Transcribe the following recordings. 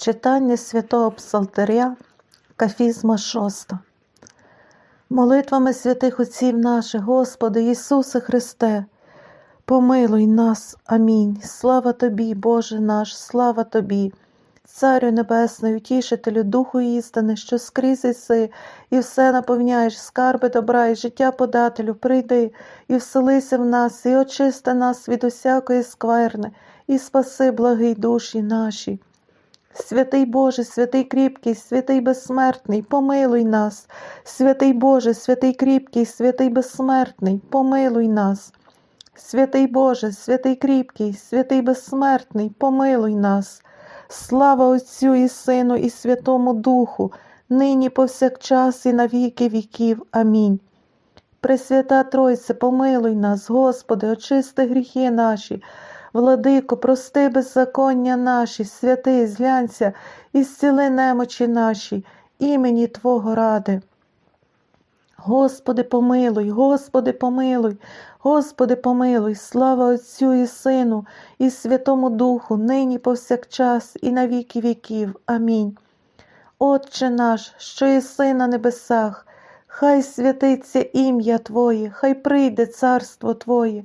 Читання святого Псалтиря, Кафізма 6. Молитвами святих Отців наших, Господи Ісусе Христе, помилуй нас. Амінь. Слава Тобі, Боже наш, слава Тобі, Царю Небесний, утішителю, Духу істини, що скрізь іси, і все наповняєш, скарби добра, і життя подателю, прийди і вселися в нас, і очисти нас від усякої скверни, і спаси, благий душі наші. Святий Боже, святий кріпкий, святий безсмертний, помилуй нас, святий Боже, святий кріпкий, святий безсмертний, помилуй нас. Святий Боже, святий кріпкий, святий безсмертний, помилуй нас. Слава Отцю і Сину, і Святому Духу, нині повсякчас, і на віки віків. Амінь. Пресвята Тройце, помилуй нас, Господи, очисти гріхи наші. Владико, прости беззаконня наші, святий, зглянься і зціли немочі наші, імені Твого ради. Господи, помилуй, Господи, помилуй, Господи, помилуй, слава Отцю і Сину, і Святому Духу, нині повсякчас, і на віки віків. Амінь. Отче наш, що єси на небесах, хай святиться ім'я Твоє, хай прийде царство Твоє.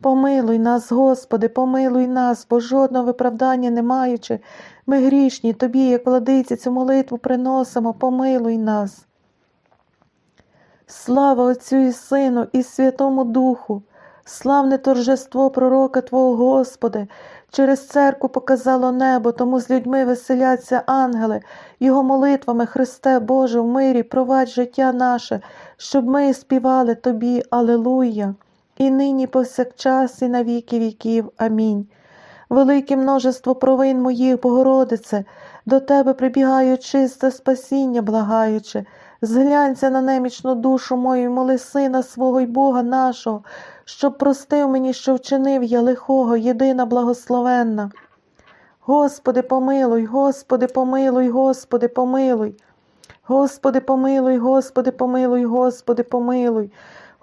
Помилуй нас, Господи, помилуй нас, бо жодного виправдання не маючи, ми грішні, Тобі, як владиці, цю молитву приносимо, помилуй нас. Слава Отцю і Сину, і Святому Духу, славне торжество пророка Твого Господи, через церкву показало небо, тому з людьми веселяться ангели, Його молитвами, Христе Боже, в мирі провадь життя наше, щоб ми співали Тобі, Алелуя, і нині повсякчас, і на віки віків. Амінь. Велике множество провин моїх, Богородице, до тебе прибігаю чисте спасіння, благаючи, зглянься на немічну душу мою, і моли сина свого й Бога нашого, щоб простив мені, що вчинив я лихого, єдина благословенна. Господи, помилуй, Господи, помилуй, Господи, помилуй. Господи, помилуй, Господи, помилуй, Господи, помилуй.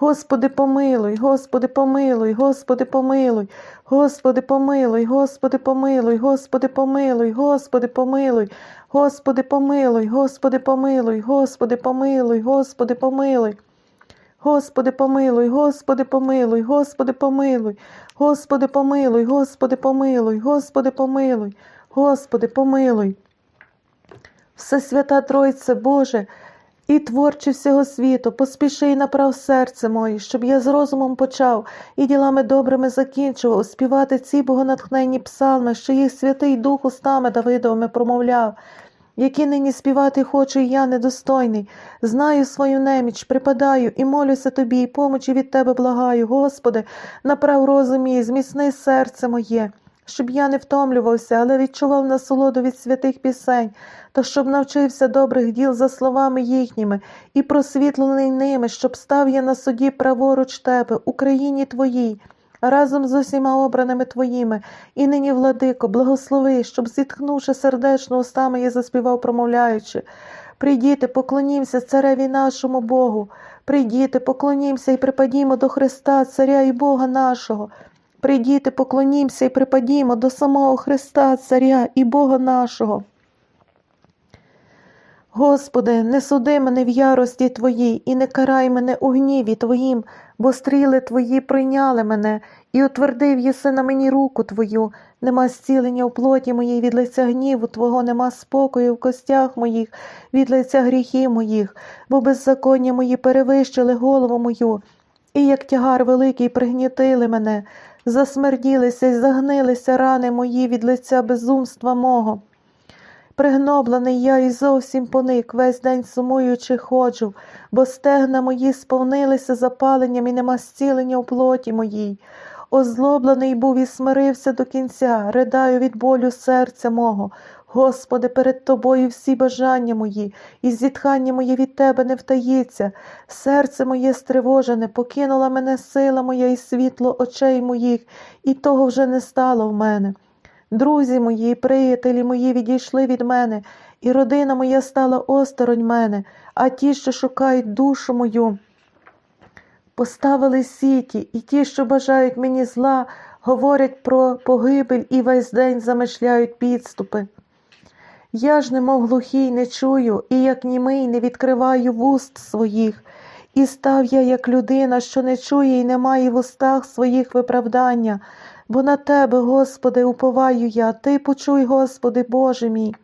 Господи, помилуй, Господи, помилуй, Господи, помилуй, Господи, помилуй, Господи, помилуй, Господи, помилуй, Господи, помилуй, Господи, помилуй, Господи, помилуй, Господи, помилуй, Господи, помилуй. Господи, помилуй, Господи, помилуй, Господи, помилуй, Господи, помилуй, Господи, помилуй, Господи, помилуй, Господи, помилуй. Всесвята Тройце Боже, і творче всього світу, поспіши і направ серце моє, щоб я з розумом почав і ділами добрими закінчував співати ці богонатхненні псалми, що їх святий Дух устами Давидовими промовляв, які нині співати хочу, і я недостойний. Знаю свою неміч, припадаю і молюся тобі, і помочі від тебе благаю. Господи, направ розум мій, зміцни серце моє. Щоб я не втомлювався, але відчував насолоду від святих пісень, та щоб навчився добрих діл за словами їхніми і просвітлений ними, щоб став я на суді праворуч тебе, Україні твоїй, разом з усіма обраними твоїми, і нині, владико, благослови, щоб, зітхнувши сердечно устами, я заспівав, промовляючи. Прийдіте, поклонімся цареві нашому Богу, прийдіте, поклонімся і припадімо до Христа, Царя і Бога нашого. Прийдіте, поклонімся і припадімо до самого Христа, Царя і Бога нашого. Господи, не суди мене в ярості Твоїй і не карай мене у гніві Твоїм, бо стріли Твої прийняли мене, і утвердив єси на мені руку Твою, нема зцілення у плоті моїй від лиця гніву Твого, нема спокою в костях моїх, від лиця гріхів моїх, бо беззаконня мої перевищили голову мою, і як тягар великий пригнітили мене, засмерділися й загнилися рани мої від лиця безумства мого. Пригноблений я і зовсім поник, весь день сумуючи ходжу, бо стегна мої сповнилися запаленням і нема зцілення у плоті моїй. Озлоблений був і смирився до кінця, ридаю від болю серця мого. Господи, перед Тобою всі бажання мої, і зітхання моє від Тебе не втаїться. Серце моє стривожене, покинула мене сила моя і світло очей моїх, і того вже не стало в мене. Друзі мої, приятелі мої відійшли від мене, і родина моя стала осторонь мене, а ті, що шукають душу мою, поставили сіті, і ті, що бажають мені зла, говорять про погибель і весь день замишляють підступи. Я ж, немов глухий, не чую, і як німий не відкриваю вуст своїх, і став я, як людина, що не чує і не має в устах своїх виправдання, бо на Тебе, Господи, уповаю я, Ти почуй, Господи, Боже мій.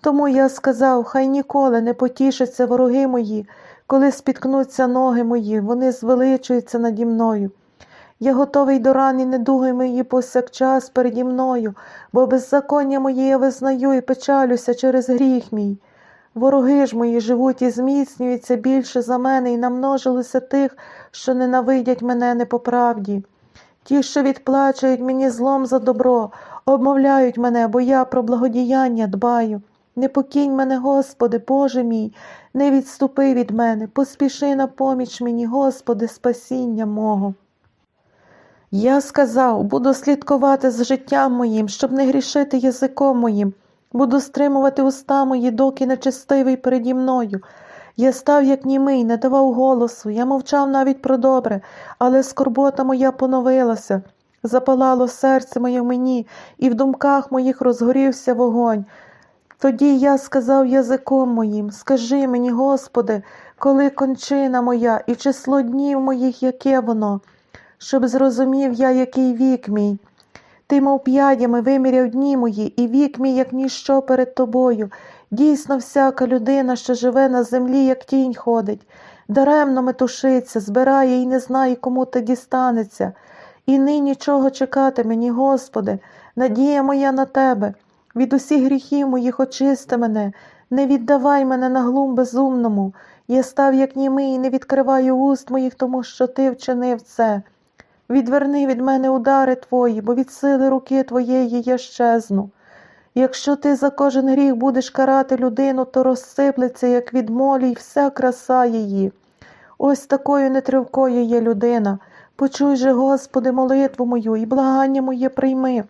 Тому я сказав, хай ніколи не потішаться вороги мої, коли спіткнуться ноги мої, вони звеличуються наді мною. Я готовий до рани недуги мої повсякчас переді мною, бо беззаконня моє я визнаю і печалюся через гріх мій. Вороги ж мої живуть і зміцнюються більше за мене, і намножилося тих, що ненавидять мене не по правді. Ті, що відплачують мені злом за добро, обмовляють мене, бо я про благодіяння дбаю. Не покинь мене, Господи, Боже мій, не відступи від мене, поспіши на поміч мені, Господи, спасіння мого. Я сказав, буду слідкувати з життям моїм, щоб не грішити язиком моїм, буду стримувати уста мої, доки нечестивий переді мною. Я став, як німий, не давав голосу, я мовчав навіть про добре, але скорбота моя поновилася, запалало серце моє в мені, і в думках моїх розгорівся вогонь. Тоді я сказав язиком моїм, скажи мені, Господи, коли кончина моя і число днів моїх, яке воно, щоб зрозумів я, який вік мій. Ти, мов п'ядями, виміряв дні мої, і вік мій, як ніщо перед тобою. Дійсно, всяка людина, що живе на землі, як тінь ходить, даремно метушиться, збирає і не знає, кому те дістанеться. І нині чого чекати мені, Господи, надія моя на Тебе. Від усіх гріхів моїх очисти мене, не віддавай мене на глум безумному. Я став, як німий, і не відкриваю уст моїх, тому що ти вчинив це. Відверни від мене удари твої, бо від сили руки твоєї я щезну. Якщо ти за кожен гріх будеш карати людину, то розсиплеться, як від молі, й вся краса її. Ось такою нетривкою є людина. Почуй же, Господи, молитву мою і благання моє прийми.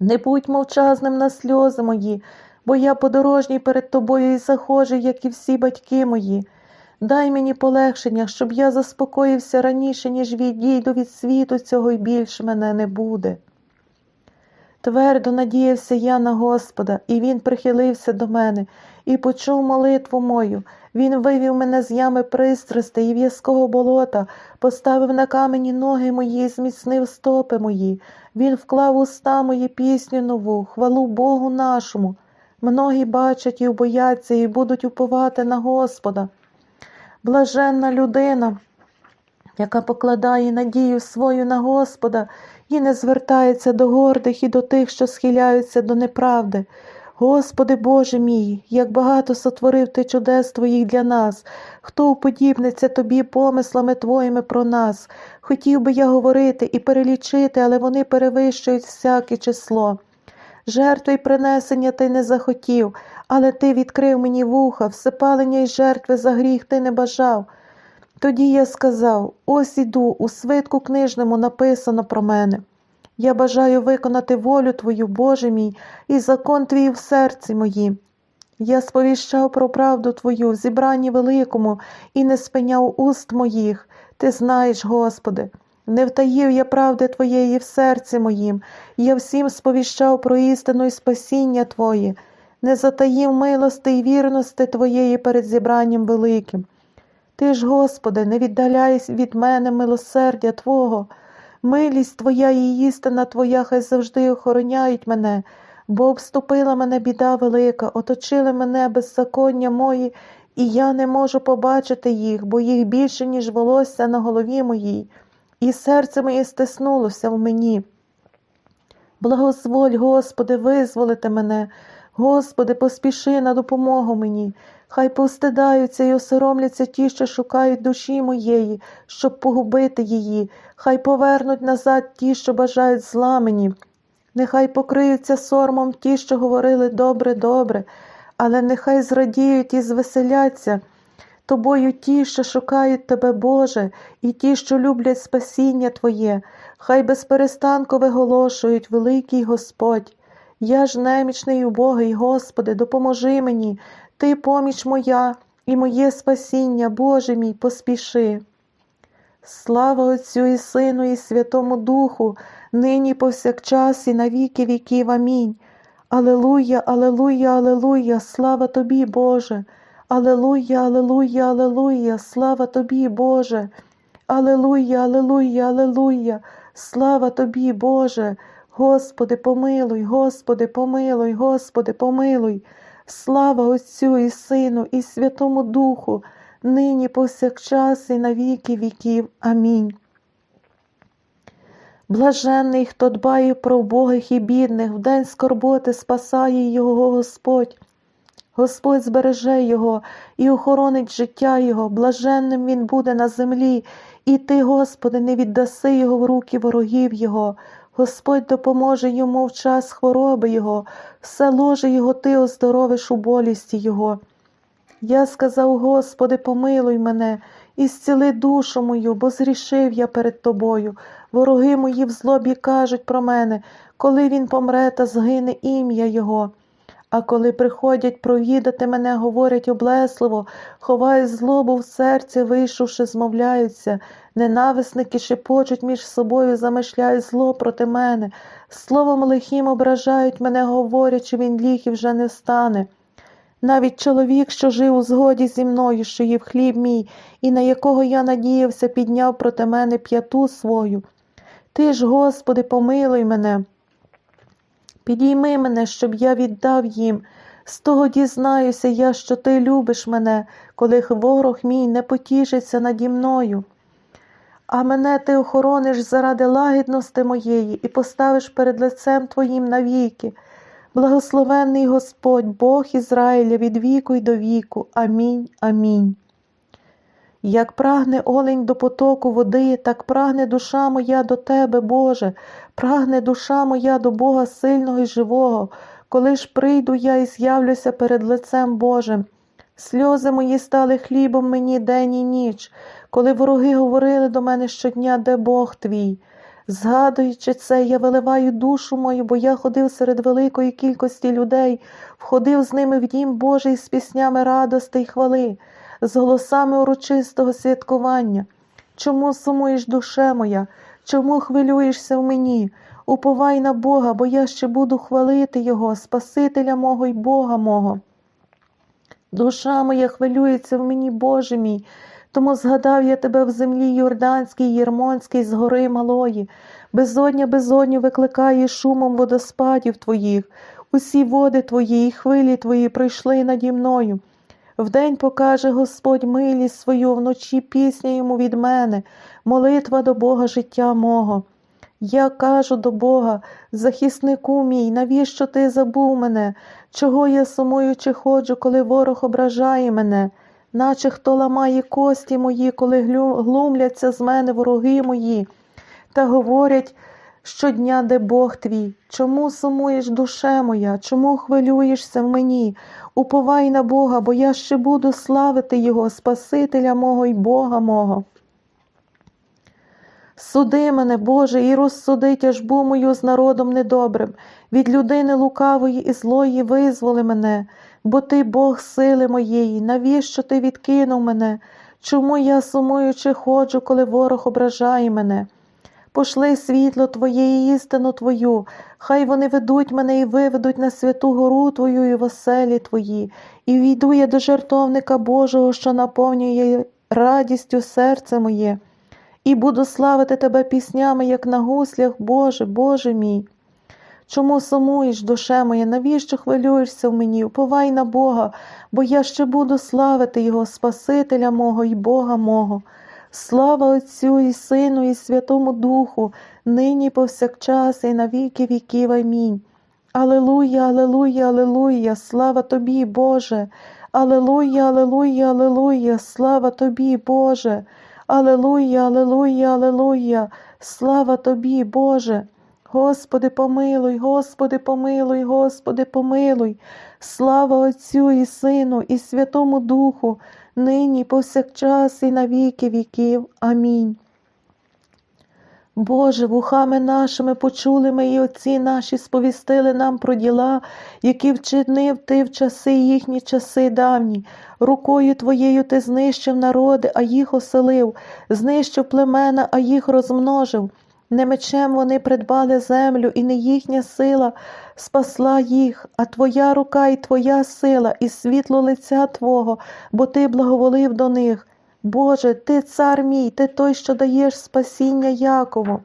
Не будь мовчазним на сльози мої, бо я подорожній перед тобою і захожий, як і всі батьки мої. Дай мені полегшення, щоб я заспокоївся раніше, ніж відійду від світу цього і більше мене не буде. Твердо надіявся я на Господа, і Він прихилився до мене і почув молитву мою. Він вивів мене з ями пристрастей і в'язкого болота, поставив на камені ноги мої і зміцнив стопи мої. Він вклав уста мої пісню нову, хвалу Богу нашому. Многі бачать і бояться, і будуть уповати на Господа. Блаженна людина, яка покладає надію свою на Господа і не звертається до гордих і до тих, що схиляються до неправди. Господи Боже мій, як багато сотворив Ти чудес Твоїх для нас, хто уподібниться Тобі помислами Твоїми про нас. Хотів би я говорити і перелічити, але вони перевищують всяке число. Жертви й принесення ти не захотів, але ти відкрив мені вуха, всипалення й жертви за гріх ти не бажав. Тоді я сказав ось іду, у свитку книжному написано про мене. Я бажаю виконати волю Твою, Боже мій, і закон Твій в серці моїм. Я сповіщав про правду Твою в зібранні великому і не спиняв уст моїх. Ти знаєш, Господи. Не втаїв я правди Твоєї в серці моїм, я всім сповіщав про істину і спасіння Твоє, не затаїв милости і вірності Твоєї перед зібранням великим. Ти ж, Господи, не віддаляй від мене милосердя Твого, милість Твоя і істина Твоя хай завжди охороняють мене, бо обступила мене біда велика, оточили мене беззаконня мої, і я не можу побачити їх, бо їх більше, ніж волосся на голові моїй і серце моє стиснулося в мені. Благозволь, Господи, визволити мене, Господи, поспіши на допомогу мені. Хай повстидаються і осоромляться ті, що шукають душі моєї, щоб погубити її. Хай повернуть назад ті, що бажають зла мені. Нехай покриються сормом ті, що говорили добре, добре, але нехай зрадіють і звеселяться тобою ті, що шукають тебе, Боже, і ті, що люблять спасіння Твоє, хай без перестанку виголошують великий Господь. Я ж немічний убогий, Господи, допоможи мені, Ти поміч моя і моє спасіння, Боже мій, поспіши. Слава Отцю і Сину, і Святому Духу, нині повсякчас і на віки віків. Амінь. Алелуя, алелуя, алелуя, слава тобі, Боже. Алелуя, алелуя, алелуя, слава тобі, Боже. Алелуя, алелуя, алелуя, слава тобі, Боже. Господи, помилуй, Господи, помилуй, Господи, помилуй. Слава Отцю і Сину, і Святому Духу, нині повсякчас і на віки віків. Амінь. Блаженний, хто дбає про убогих і бідних, в день скорботи спасає його Господь. Господь збереже його і охоронить життя його, блаженним він буде на землі, і ти, Господи, не віддаси його в руки ворогів Його. Господь допоможе йому в час хвороби Його, все ложе Його ти оздоровиш у болісті Його. Я сказав, Господи, помилуй мене і зціли душу мою, бо зрішив я перед Тобою. Вороги мої в злобі кажуть про мене, коли він помре та згине ім'я Його. А коли приходять провідати мене, говорять облесливо, ховають злобу в серці, вийшовши, змовляються, ненависники шепочуть між собою, замишляють зло проти мене, словом лихим ображають мене, говорячи, він ліг і вже не встане. Навіть чоловік, що жив у згоді зі мною, що їв хліб мій, і на якого я надіявся, підняв проти мене п'яту свою. Ти ж, Господи, помилуй мене. Підійми мене, щоб я віддав їм. З того дізнаюся я, що ти любиш мене, коли ворог мій не потішиться наді мною. А мене ти охорониш заради лагідності моєї і поставиш перед лицем Твоїм навіки. Благословенний Господь, Бог Ізраїля від віку й до віку. Амінь. Амінь. Як прагне олень до потоку води, так прагне душа моя до Тебе, Боже, прагне душа моя до Бога сильного і живого, коли ж прийду я і з'явлюся перед лицем Божим. Сльози мої стали хлібом мені день і ніч, коли вороги говорили до мене щодня, де Бог твій. Згадуючи це, я виливаю душу мою, бо я ходив серед великої кількості людей, входив з ними в дім Божий з піснями радости й хвали з голосами урочистого святкування. Чому сумуєш, душе моя, чому хвилюєшся в мені? Уповай на Бога, бо я ще буду хвалити Його, Спасителя мого й Бога мого. Душа моя хвилюється в мені, Боже мій, тому згадав я тебе в землі Йорданській, Єрмонській, з гори малої, безодня безодню викликає шумом водоспадів твоїх, усі води твої і хвилі твої прийшли наді мною. Вдень покаже Господь милість свою, вночі пісня йому від мене, молитва до Бога життя мого. Я кажу до Бога, захиснику мій, навіщо ти забув мене? Чого я сумуючи ходжу, коли ворог ображає мене, наче хто ламає кості мої, коли глумляться з мене вороги мої, та говорять щодня, де Бог твій. Чому сумуєш, душе моя, чому хвилюєшся в мені? Уповай на Бога, бо я ще буду славити Його, Спасителя мого й Бога мого. Суди мене, Боже, і розсуди тяжбу мою з народом недобрим, від людини лукавої і злої визволи мене, бо ти Бог сили моєї, навіщо ти відкинув мене? Чому я сумуючи ходжу, коли ворог ображає мене? Пошли світло Твоє і істину Твою, хай вони ведуть мене і виведуть на святу гору Твою і в оселі Твої, і війду я до жертовника Божого, що наповнює радістю серце моє, і буду славити Тебе піснями, як на гуслях, Боже, Боже мій. Чому сумуєш, душе моя, навіщо хвилюєшся в мені? Уповай на Бога, бо я ще буду славити Його, Спасителя мого і Бога мого. Слава Отцю і Сину, і Святому Духу, нині повсякчас, і на віки віків. Амінь. Алелуя, Алелуя, Алелуя, слава тобі, Боже. Алелуя, Алелуя, Алелуя, слава тобі, Боже. Алелуя, Алелуя, Алелуя, слава тобі, Боже. Господи, помилуй, Господи, помилуй, Господи, помилуй. Слава Отцю і Сину, і Святому Духу, нині, повсякчас, і на віки віків. Амінь. Боже, вухами нашими почули ми і отці наші сповістили нам про діла, які вчинив ти в часи їхні часи давні. Рукою твоєю ти знищив народи, а їх оселив, знищив племена, а їх розмножив. Не мечем вони придбали землю, і не їхня сила спасла їх, а твоя рука і твоя сила, і світло лиця Твого, бо ти благоволив до них. Боже, ти цар мій, ти той, що даєш спасіння Якову.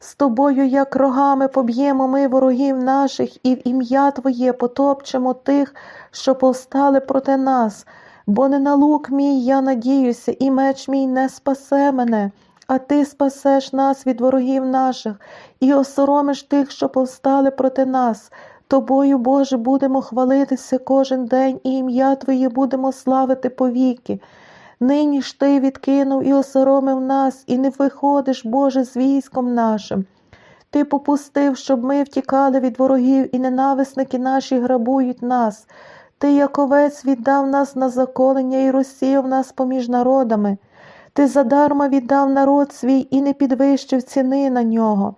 З тобою, як рогами, поб'ємо ми ворогів наших, і в ім'я Твоє потопчемо тих, що повстали проти нас, бо не на лук мій я надіюся, і меч мій не спасе мене, а ти спасеш нас від ворогів наших і осоромиш тих, що повстали проти нас. Тобою, Боже, будемо хвалитися кожен день, і ім'я Твоє будемо славити повіки. Нині ж ти відкинув і осоромив нас, і не виходиш, Боже, з військом нашим. Ти попустив, щоб ми втікали від ворогів, і ненависники наші грабують нас. Ти, як овець, віддав нас на заколення і розсіяв нас поміж народами. Ти задарма віддав народ свій і не підвищив ціни на нього.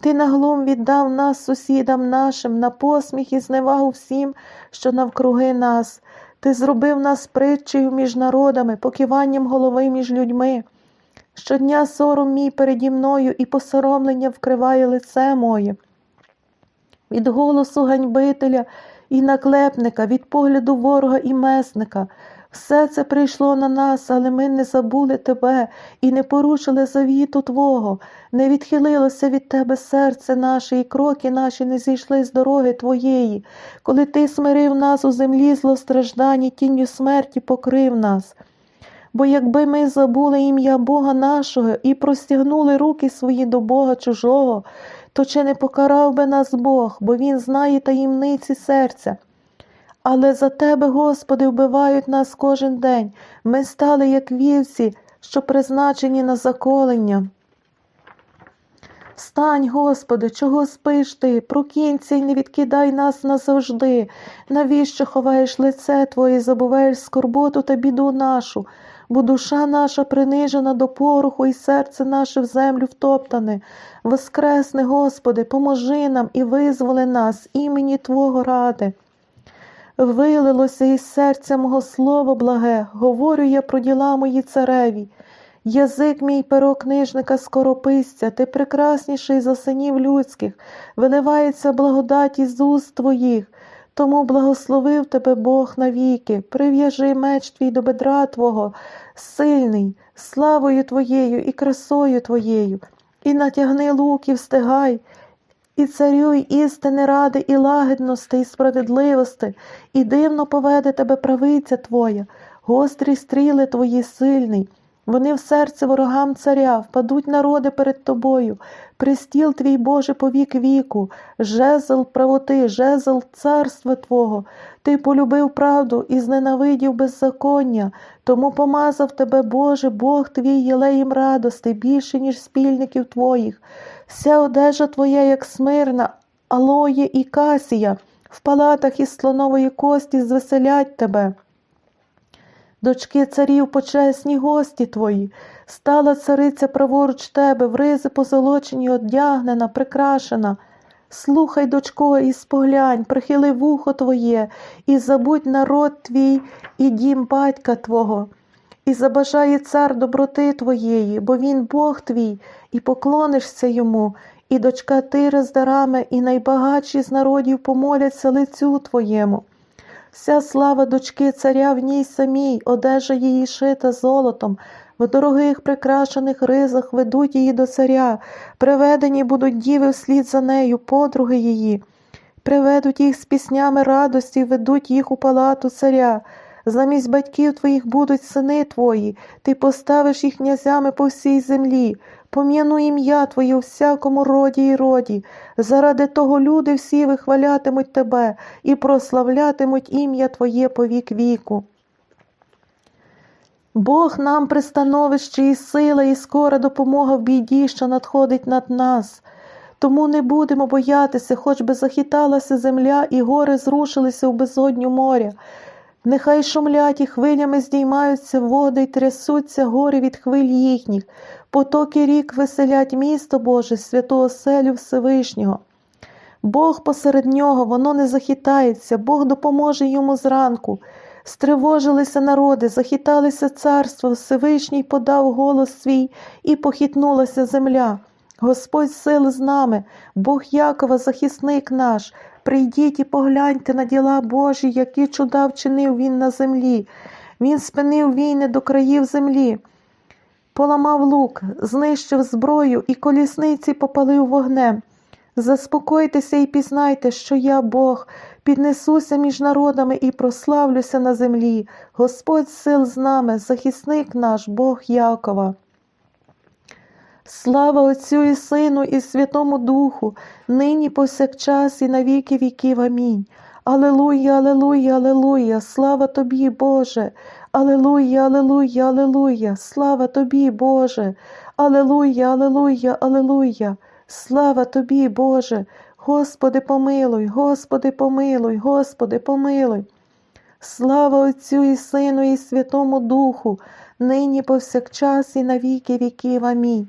Ти на глум віддав нас сусідам нашим, на посміх і зневагу всім, що навкруги нас. Ти зробив нас притчею між народами, покиванням голови між людьми. Щодня сором мій переді мною і посоромлення вкриває лице моє. Від голосу ганьбителя і наклепника, від погляду ворога і месника. Все це прийшло на нас, але ми не забули тебе і не порушили завіту Твого, не відхилилося від Тебе серце наше, і кроки наші не зійшли з дороги Твоєї, коли Ти смирив нас у землі злостраждані, тінню смерті покрив нас. Бо якби ми забули ім'я Бога нашого і простягнули руки свої до Бога чужого, то чи не покарав би нас Бог, бо Він знає таємниці серця. Але за Тебе, Господи, вбивають нас кожен день. Ми стали, як вівці, що призначені на заколення. Встань, Господи, чого спиш ти? Прокинься й не відкидай нас назавжди. Навіщо ховаєш лице Твоє, забуваєш скорботу та біду нашу, бо душа наша принижена до пороху, і серце наше в землю втоптане. Воскресни, Господи, поможи нам і визволи нас, імені Твого ради. Вилилося із серця мого слово благе, говорю я про діла мої цареві. Язик мій перо книжника скорописця, ти прекрасніший за синів людських, виливається благодать із уст твоїх. Тому благословив тебе Бог навіки, прив'яжи меч твій до бедра Твого, сильний, славою Твоєю і красою Твоєю, і натягни лук і царю й істини ради, і лагідності, і справедливості, і дивно поведе тебе правиця Твоя, гострі стріли Твої сильний. Вони в серце ворогам царя, впадуть народи перед тобою, пристіл твій Боже повік віку, жезл правоти, жезл царства Твого. Ти полюбив правду і зненавидів беззаконня, тому помазав тебе, Боже, Бог твій єлеєм радости, більше, ніж спільників твоїх. Вся одежа твоя, як смирна, алоє і касія, в палатах із слонової кості звеселять тебе. Дочки царів почесні гості твої, стала цариця праворуч тебе, в ризи позолочені одягнена, прикрашена. Слухай, дочко, і споглянь, прихили вухо твоє, і забудь народ твій і дім батька Твого, і забажає цар доброти твоєї, бо він Бог твій, і поклонишся йому, і дочка Тира з дарами, і найбагатші з народів помоляться лицю твоєму. Вся слава дочки царя в ній самій, одежа її шита золотом, в дорогих прикрашених ризах ведуть її до царя, приведені будуть діви вслід за нею, подруги її, приведуть їх з піснями радості, ведуть їх у палату царя. Замість батьків твоїх будуть сини твої, ти поставиш їх князями по всій землі, Пом'яну ім'я Твоє у всякому роді і роді. Заради того люди всі вихвалятимуть Тебе і прославлятимуть ім'я Твоє по вік віку. Бог нам пристановище і сила, і скора допомога в біді, що надходить над нас. Тому не будемо боятися, хоч би захиталася земля, і гори зрушилися в безодню моря. Нехай шумлять і хвилями здіймаються води й трясуться гори від хвиль їхніх, потоки рік веселять місто Боже, святу оселю Всевишнього. Бог посеред нього, воно не захитається, Бог допоможе йому зранку. Стривожилися народи, захиталися царства, Всевишній подав голос свій, і похитнулася земля. Господь сил з нами, Бог Якова, захисник наш. Прийдіть і погляньте на діла Божі, які чуда вчинив він на землі. Він спинив війни до країв землі, поламав лук, знищив зброю і колісниці попалив вогнем. Заспокойтеся і пізнайте, що я Бог, піднесуся між народами і прославлюся на землі. Господь сил з нами, захисник наш, Бог Якова. Слава Отцю і Сину, і Святому Духу, нині повсякчас, і на віки віків. Амінь. Алелуя, алелуя, алелуя, слава тобі, Боже. Алелуя, алелуя, алелуя, слава тобі, Боже. Алелуя, алелуя, алелуя, слава тобі, Боже. Господи, помилуй, Господи, помилуй, Господи, помилуй. Слава Отцю і Сину, і Святому Духу, нині повсякчас, і на віки віків. Амінь.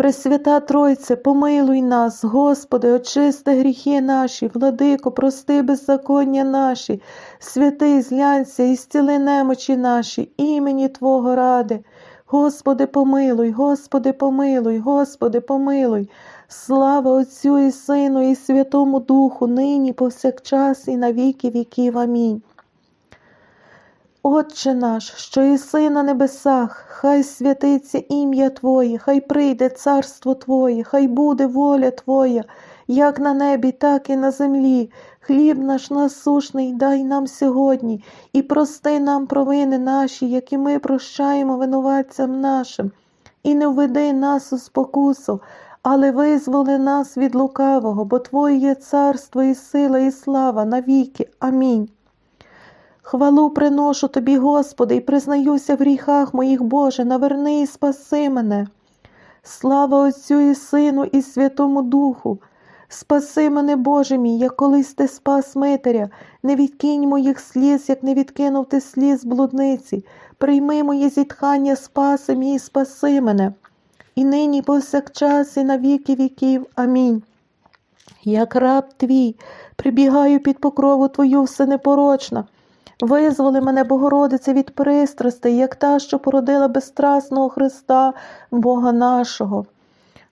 Пресвята Тройце, помилуй нас, Господи, очисти гріхи наші, владико, прости беззаконня наші, святий зглянься і зціли немочі наші, імені Твого ради. Господи, помилуй, Господи, помилуй, Господи, помилуй. Слава Отцю і Сину, і Святому Духу, нині, повсякчас, і на віки віків. Амінь. Отче наш, що єси на небесах, хай святиться ім'я Твоє, хай прийде царство Твоє, хай буде воля Твоя, як на небі, так і на землі. Хліб наш насушний дай нам сьогодні, і прости нам провини наші, які ми прощаємо винуватцям нашим, і не введи нас у спокусу, але визволи нас від лукавого, бо Твоє є царство і сила, і слава навіки. Амінь. Хвалу приношу тобі, Господи, і признаюся в гріхах моїх Боже, наверни і спаси мене. Слава Отцю і Сину, і Святому Духу. Спаси мене, Боже мій, як колись ти спас Митеря, не відкинь моїх сліз, як не відкинув ти сліз блудниці. Прийми моє зітхання, спаси мій, спаси мене. І нині повсякчас, і на віки віків. Амінь. Як раб твій, прибігаю під покрову Твою все непорочна. Визволи мене, Богородице, від пристрастей, як та, що породила безстрасного Христа, Бога нашого.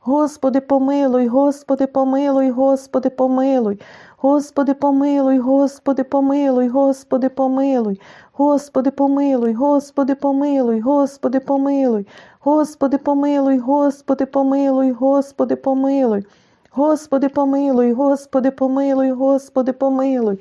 Господи, помилуй, Господи, помилуй, Господи, помилуй, Господи, помилуй, Господи, помилуй, Господи, помилуй, Господи, помилуй, Господи, помилуй, Господи, помилуй, Господи, помилуй, Господи, помилуй, Господи, помилуй, Господи, помилуй, Господи, помилуй, Господи, помилуй.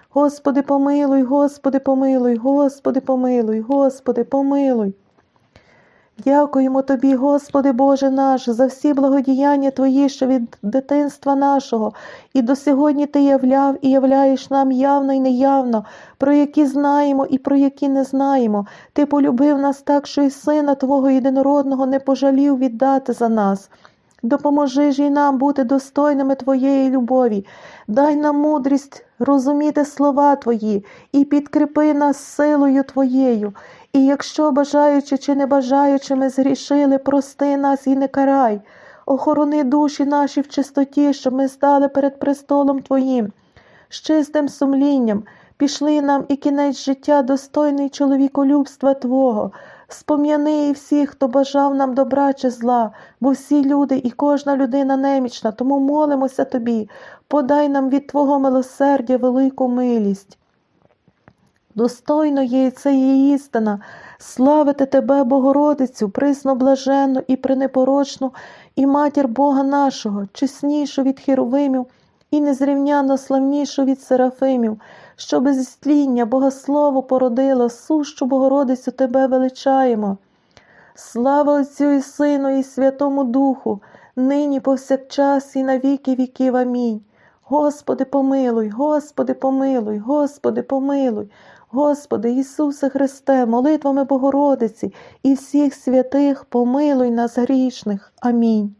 Господи, помилуй, Господи, помилуй, Господи, помилуй, Господи, помилуй. Дякуємо Тобі, Господи Боже наш, за всі благодіяння Твої, що від дитинства нашого, і до сьогодні Ти являв і являєш нам явно і неявно, про які знаємо і про які не знаємо. Ти полюбив нас так, що й Сина Твого єдинородного не пожалів віддати за нас. Допоможи ж і нам бути достойними Твоєї любові. Дай нам мудрість розуміти слова Твої і підкріпи нас силою Твоєю. І якщо, бажаючи чи не бажаючи, ми згрішили, прости нас і не карай. Охорони душі наші в чистоті, щоб ми стали перед престолом Твоїм. З чистим сумлінням пішли нам і кінець життя, достойний чоловіколюбства Твого. Спом'яни і всіх, хто бажав нам добра чи зла, бо всі люди і кожна людина немічна, тому молимося Тобі, подай нам від Твого милосердя велику милість. Достойно є це є істина, славити Тебе, Богородицю, присно блаженну і пренепорочну, і матір Бога нашого, чеснішу від херовимів і незрівняно славнішу від серафимів, що без стління Богослову породила, сущу Богородицю Тебе величаємо. Слава Отцю і Сину, і Святому Духу, нині повсякчас і на віки віків. Амінь. Господи, помилуй, Господи, помилуй, Господи, помилуй, Господи Ісусе Христе, молитвами Богородиці і всіх святих помилуй нас грішних. Амінь.